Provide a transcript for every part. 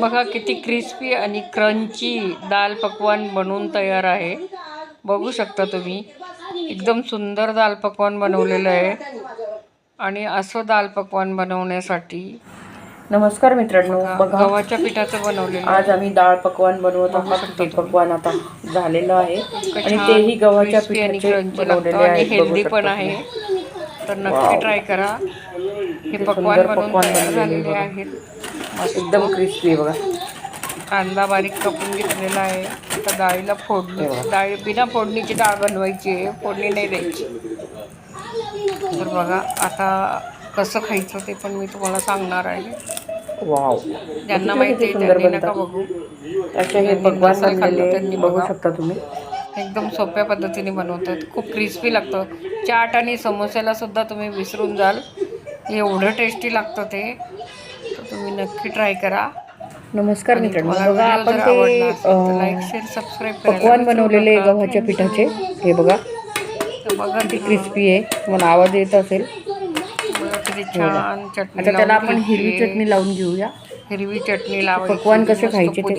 बघा किती क्रिस्पी आणि क्रंची दाल पकवान बनवून तयार आहे. बघू शकता तुम्ही. एकदम सुंदर दाल पकवान बनवलेलं आहे. आणि असं दाल पकवान बनवण्यासाठी नमस्कार मित्रांनो बघा गव्हाच्या पिठाचं बनवलेलं आज आम्ही डाळ पकवान बनवत आहोत. ते पकवान आता झालेलं आहे. आणि तेही गव्हाच्या पिठाचे बनवलेले बघू हेल्दी पण आहे. तर नक्की ट्राय करा. हे पकवान बनवून झालेले. आहेत. एकदम क्रिस्पी बघा. कांदा बारीक कापून घेतलेला आहे. आता डाळीला फोडणी. डाळी बिना फोडणीची डाळ बनवायची आहे. फोडणी नाही द्यायची. तर बघा आता कसं खायचं ते पण मी तुम्हाला सांगणार आहे. वाव. ज्यांना माहिती आहे त्यांनी नका. बघू. हे त्यांनी बघू. शकता तुम्ही. एकदम सोप्या पद्धतीने बनवतात. खूप क्रिस्पी लागतं. चाट आणि समोस्याला सुद्धा तुम्ही विसरून जाल. एवढं टेस्टी लागतं ते. तुम्ही नक्की ट्राय करा. नमस्कार मित्रांनो तुम्हाला बघा आपण ते लाईक शेअर सबस्क्राईब पकवान बनवलेले. गव्हाच्या पिठाचे हे बघा. बघा किती क्रिस्पी आहे. मला आवाज येत असेल. छान चटणी आता त्याला आपण हिरवी. चटणी लावून घेऊया. हिरवी चटणी लावायची. पकवान कसे खायचे ते.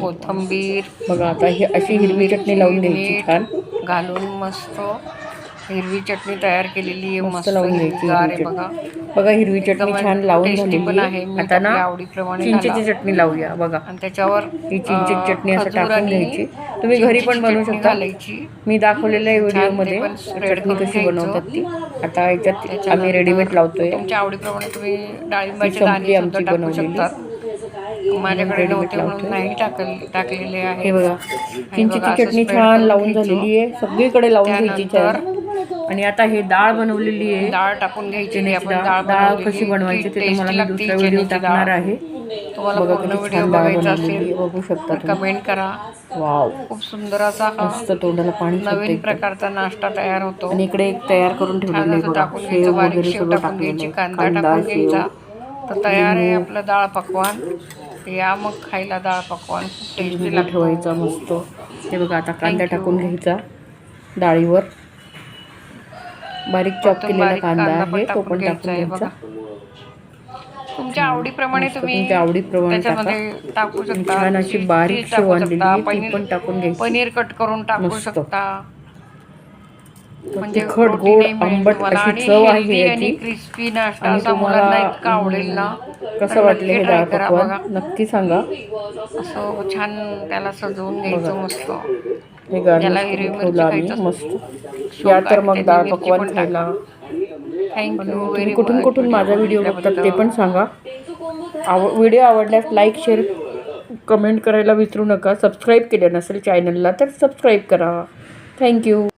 कोथिंबीर बघा आता ही अशी हिरवी चटणी लावून घ्यायची छान. घालून मस्त. हिरवी चटणी तयार केलेली आहे मस्त लावून घ्यायची हिरवीगार आहे बघा चटणी बघा हिरवी चटणी एकदम छान लावून tasty पण झालेली आहे. आहे. मीठ आता ना आपल्या आवडीप्रमाणे चिंचेची घाला. चटणी लावूया बघा आणि त्याच्यावर ही चिंचेची चटणी असं टाकून घ्यायची तुम्ही घरी पण बनवू शकता घालायची मी दाखवलेल्या व्हिडिओमध्ये ते पण spread चटणी करून कशी घ्यायचं. बनवतात ती आता याच्यात आम्ही त्याच्यानंतर रेडीमेड लावतोय तुमच्या आवडीप्रमाणे तुम्ही डाळिंबाचे संपली दाणे सुद्धा आमची टाकू बनवलेली. शकतात माझ्याकडे readymade नव्हते म्हणून लावतोय. नाही टाकल टाकलेले हे आहे बघा आणि बघा, चिंचेची असं चटणी spread छान करून लावून घ्यायचं. झालेली आहे सगळीकडे लावून घ्यायची त्यानंतर छान आणि आता हे डाळ बनवलेली आहे. डाळ टाकून घ्यायची आपण डाळ. डाळ. कशी बनवायची ते तुम्हाला मी दुसरा लागते व्हिडिओ टाकणार. आहे. तुम्हाला पूर्ण व्हिडिओ बघायचा असेल बघू शकता कमेंट करा. वाव. खूप सुंदर असा मस्त तोंडाला पाणी नवीन. प्रकारचा नाश्ता तयार होतो. आणि इकडे एक तयार करून ठेवलेलं आहे टाकून घ्यायचं बारीक शेव टाकून घ्यायची कांदा टाकून घ्यायचा. तर तयार आहे आपलं डाळ पकवान. या मग खायला डाळ पकवान. खूप टेस्टी ठेवायचा मस्त. हे बघा आता कांदा. टाकून घ्यायचा डाळीवर. बारीक चॉप केलेला कांदा आहे तो पण टाकून घ्यायचा तुमच्या आवडीप्रमाणे तुम्ही तुमच्या आवडीप्रमाणे टाका. त्याच्यामध्ये टाकू आणि शकता. छान अशी बारीक शेव आणलेली ती पण टाकून घ्यायची. पनीर कट करून टाकू. शकता. म्हणजे तिखट गोड आंबट अशी चव आहे याची. क्रिस्पी नाश्ता आणि असा मुलांना तुम्हाला इतका आवडेल ना कसं वाटलं नक्की हे डाळ पकवान. नक्की सांगा. असं छान त्याला सजवून घ्यायचं मस्त. हे गार्निश ठेवलं आम्ही मस्त. या तर मग डाळ पकवान खायला. तुम्ही कुठून कुठून माझा व्हिडिओ बघतात ते पण सांगा. आव व्हिडिओ आवडल्यास लाईक शेअर कमेंट करायला विसरू नका. सबस्क्राईब केलं नसेल चॅनलला तर सबस्क्राईब करा. थँक्यू